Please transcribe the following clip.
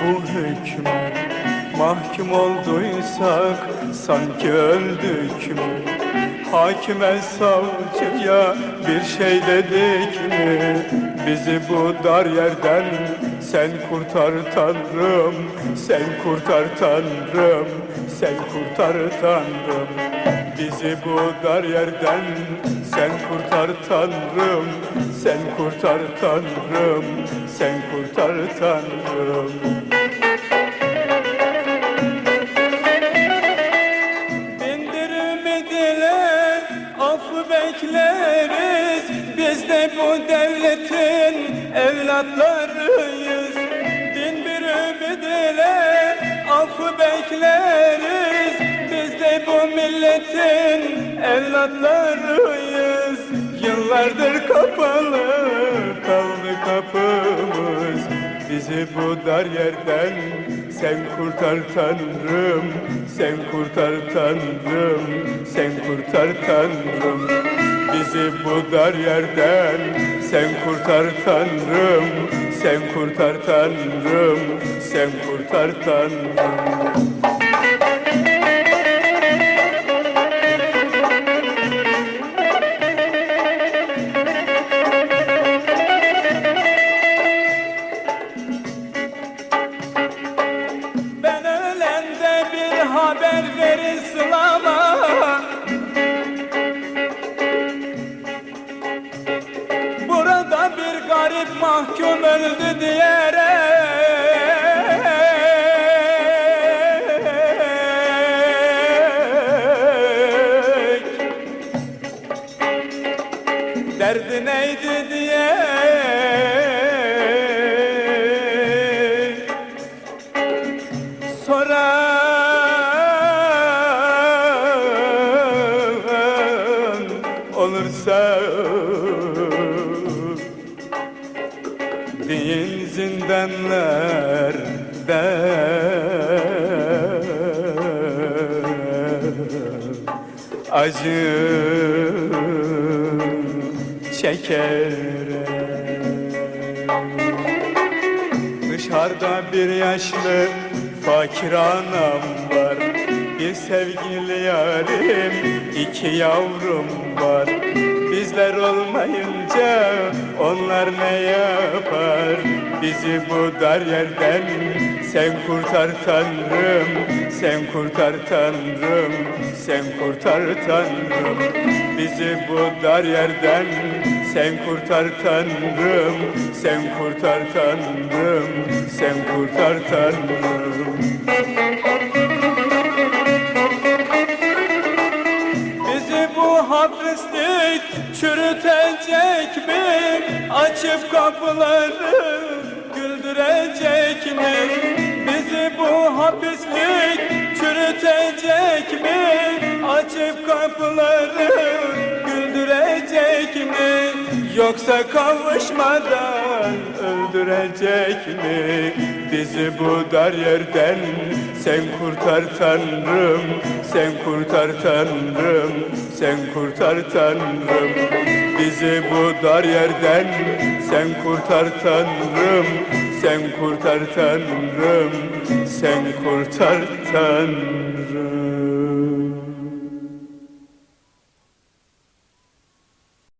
Bu hükmü. Mahkum olduysak sanki öldük mü Hakime savcıya bir şey dedik mi? Bizi bu dar yerden sen kurtar Tanrım Sen kurtar Tanrım Sen kurtar Tanrım. Bizi bu dar yerden sen kurtar Tanrım Sen kurtar Tanrım Sen kurtar Tanrım bekleriz. Biz de bu devletin evlatlarıyız. Bindirimi dile affı bekleriz. Biz de bu milletin evlatlarıyız. Yıllardır kapalı kaldı kapımız. Bizi bu dar yerden sen kurtar Tanrım Sen kurtar Tanrım Sen kurtar Tanrım. Bizi bu dar yerden sen kurtar Tanrım Sen kurtar Tanrım Sen kurtar Tanrım İslam'a Burada bir garip mahkum öldü diyerek. Derdi neydi diye olursa Din zindanlarda acı çekerek Dışarıda bir yaşlı fakir anam Bir sevgili yarim, iki yavrum var. Bizler olmayınca onlar ne yapar? Bizi bu dar yerden sen kurtar Tanrım Sen kurtar Tanrım Sen kurtar Tanrım. Bizi bu dar yerden sen kurtar Tanrım Sen kurtar Tanrım Sen kurtar Tanrım çürütecek mi? Açıp kapıları güldürecek mi? Bizi bu hapislik çürütecek mi? Açıp kapıları güldürecek mi? Yoksa kavuşmadan öldürecek mi? Bizi bu dar yerden sen kurtar Tanrım Sen kurtar Tanrım Sen kurtar Tanrım Bizi bu dar yerden sen kurtar Tanrım Sen kurtar Tanrım Sen kurtar Tanrım